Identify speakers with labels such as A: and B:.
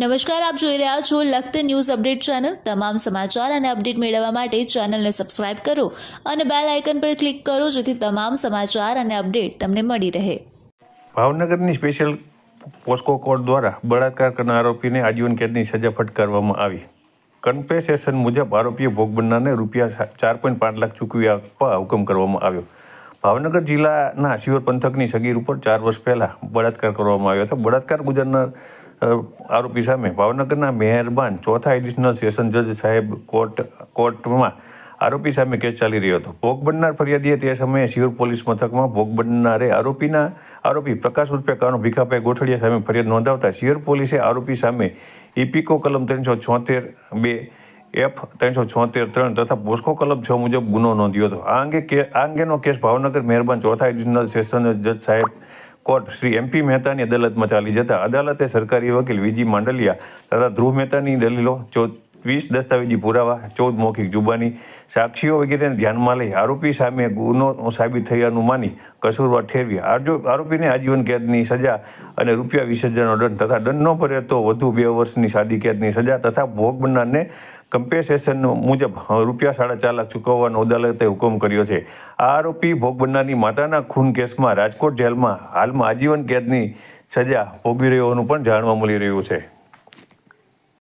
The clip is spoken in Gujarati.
A: નમસ્કાર, આપ જોઈ રહ્યા છો લખત ન્યૂઝ અપડેટ ચેનલ. તમામ સમાચાર અને અપડેટ મેળવવા માટે ચેનલને સબસ્ક્રાઇબ કરો અને બેલ આઇકન પર ક્લિક કરો જેથી તમામ સમાચાર અને અપડેટ તમને મળી રહે.
B: ભાવનગરની સ્પેશિયલ પોસ્કો કોર્ટ દ્વારા બળાત્કાર કરનાર આરોપીને આજીવન કેદની સજા ફટકારવામાં આવી. કન્ફેસેશન મુજબ આરોપીએ ભોગ બનનારને રૂપિયા ચાર પોઈન્ટ પાંચ લાખ ચૂકવી આપવા હુકમ કરવામાં આવ્યો. ભાવનગર જિલ્લાના શિવર પંથકની સગીર ઉપર ચાર વર્ષ પહેલાં બળાત્કાર કરવામાં આવ્યો હતો. બળાત્કાર ગુજરનાર આરોપી સામે ભાવનગરના મહેરબાન ચોથા એડિશનલ સેશન જજ સાહેબ કોર્ટ, કોર્ટમાં આરોપી સામે કેસ ચાલી રહ્યો હતો. ભોગ બનનાર ફરિયાદીએ તે સમયે શિવર પોલીસ મથકમાં ભોગ બનનારે આરોપીના, આરોપી પ્રકાશ ઉર્ફે કાનો ભીખાભાઈ ગોઠડિયા સામે ફરિયાદ નોંધાવતા શિવર પોલીસે આરોપી સામે ઇપિકો કલમ ત્રણસો છોતેર બે, એફ ત્રણસો છોતેર ત્રણ તથા પોસ્કો કલમ છ મુજબ ગુનો નોંધ્યો હતો. આ અંગે આ અંગેનો કેસ ભાવનગર મહેરબાન ચોથા એડિશનલ સેશન જજ સાહેબ કોર્ટ શ્રી એમપી મહેતાની અદાલતમાં ચાલી જતા અદાલતે સરકારી વકીલ વીજી માંડલિયા તથા ધ્રુવ મહેતાની દલીલો ચૌદ વીસ દસ્તાવેજી પુરાવા, ચૌદ મૌખિક જુબાની, સાક્ષીઓ વગેરેને ધ્યાનમાં લઈ આરોપી સામે ગુનો સાબિત થયાનું માની કસૂરવાર ઠેરવી આરોપીને આજીવન કેદની સજા અને રૂપિયા વીસ દંડ તથા દંડ ન ભરે તો વધુ બે વર્ષની સાદી કેદની સજા તથા ભોગ બનનારને કમ્પેન્સેશન મુજબ રૂપિયા સાડા ચાર લાખ ચૂકવવાનો અદાલતે હુકમ કર્યો છે. આ આરોપી ભોગ બનનારની માતાના ખૂન કેસમાં રાજકોટ જેલમાં હાલમાં આજીવન કેદની સજા ભોગવી રહ્યો હોવાનું પણ જાણવા મળી રહ્યું છે.